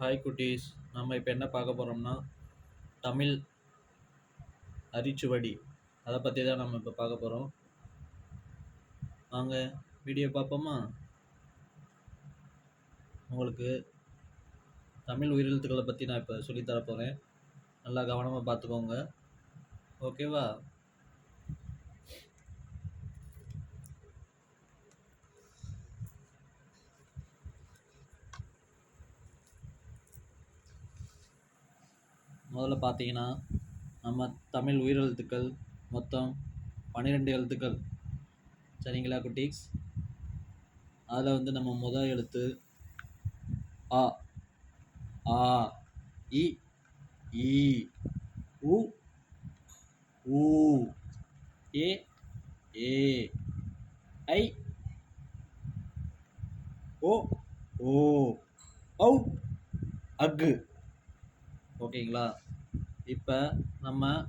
Hi குட்டீஸ். நம்ம இப்போ என்ன பார்க்க போகிறோம்னா தமிழ் அரிச்சுவடி. அதை பற்றி தான் நம்ம இப்போ பார்க்க போகிறோம் வாங்க வீடியோ பார்ப்போமா? உங்களுக்கு தமிழ் உயிரெழுத்துக்களை பற்றி நான் இப்போ சொல்லித்தர போகிறேன் நல்லா கவனமாக பார்த்துக்கோங்க. ஓகேவா முதல்ல பார்த்தீங்கன்னா நம்ம தமிழ் உயிரெழுத்துக்கள் மொத்தம் பன்னிரெண்டு எழுத்துக்கள். சரிங்களா குட்டீஸ்? அதில் வந்து நம்ம முதல் எழுத்து ஆ ஆ இ ஈ உ ஊ ஏ ஏ ஐ ஓ ஓ ஔ அக்கு ஓகேங்களா? இப்போ நம்ம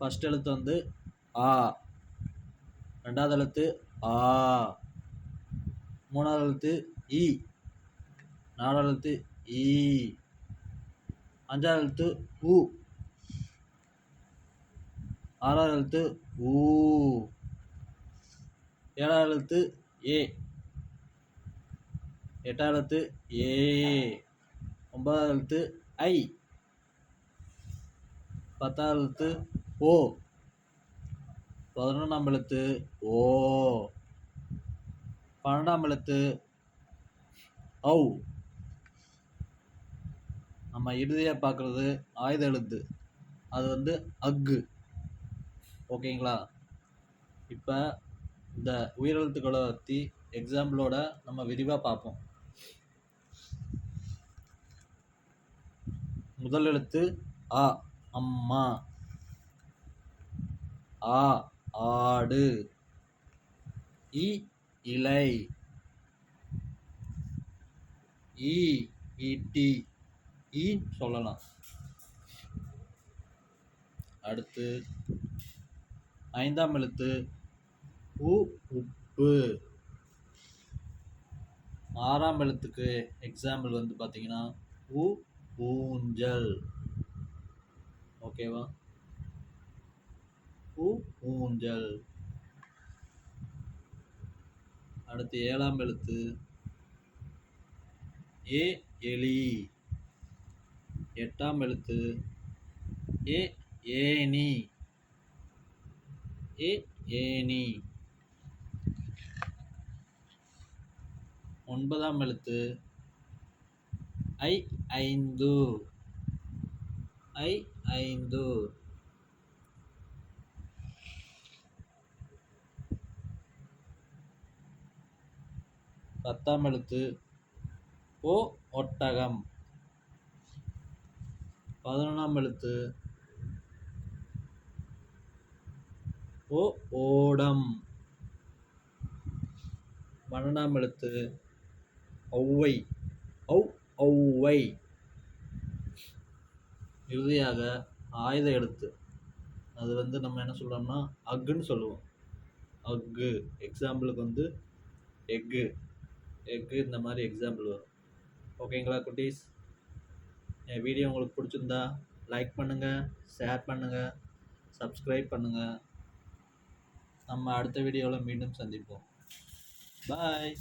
ஃபஸ்ட் எழுத்து வந்து ஆ. ரெண்டாவது எழுத்து ஆ. மூணாவது எழுத்து இ நாலாவது எழுத்து ஈ. அஞ்சாவது எழுத்து உ ஆறாவது எழுத்து ஊ. ஏழாவது எழுத்து ஏ. எட்டாவது எழுத்து ஏ. ஒன்பதாவது எழுத்து ஐ. பத்தாவது எழுத்து ஓ. பதினொன்றாம் எழுத்து ஓ. பன்னெண்டாம் எழுத்து ஔ. நம்ம இறுதியாக பார்க்குறது ஆயுத எழுத்து அது வந்து அக்கு ஓகேங்களா? இப்போ இந்த உயிரெழுத்துக்களை பற்றி எக்ஸாம்பிளோட நம்ம விரிவாக பார்ப்போம் முதல் எழுத்து ஆ. அம்மா. ஆ ஆடு. இ இலை. இ ஈட்டி. ஈ சொல்லலாம். அடுத்து ஐந்தாம் எழுத்து உ உப்பு. ஆறாம் எழுத்துக்கு எக்ஸாம்பிள் வந்து பார்த்தீங்கன்னா உ ஊஞ்சல். ஓகேவா? பூ ஊஞ்சல் அடுத்து ஏழாம் எழுத்து. ஏ எலி. எட்டாம் எழுத்து. ஏ ஏனி ஏ ஏனி ஒன்பதாம் எழுத்து. ஐ ஐந்து. ஐ ஐந்து. பத்தாம் எழுத்து. ஓ ஒட்டகம். பதினொன்றாம் எழுத்து. ஓ ஓடம். பன்னெண்டாம் எழுத்து. ஒவ்வை ஔ ஒவ்வை இறுதியாக ஆயுத எழுத்து அது வந்து நம்ம என்ன சொல்கிறோம்னா அக்குன்னு சொல்லுவோம். அக்கு எக்ஸாம்பிளுக்கு வந்து எக்கு எக்கு இந்த மாதிரி எக்ஸாம்பிள் வரும். ஓகேங்களா குட்டீஸ்? என் வீடியோ உங்களுக்கு பிடிச்சிருந்தா லைக் பண்ணுங்கள் ஷேர் பண்ணுங்கள் சப்ஸ்கிரைப் பண்ணுங்கள் நம்ம அடுத்த வீடியோவில் மீண்டும் சந்திப்போம். பாய்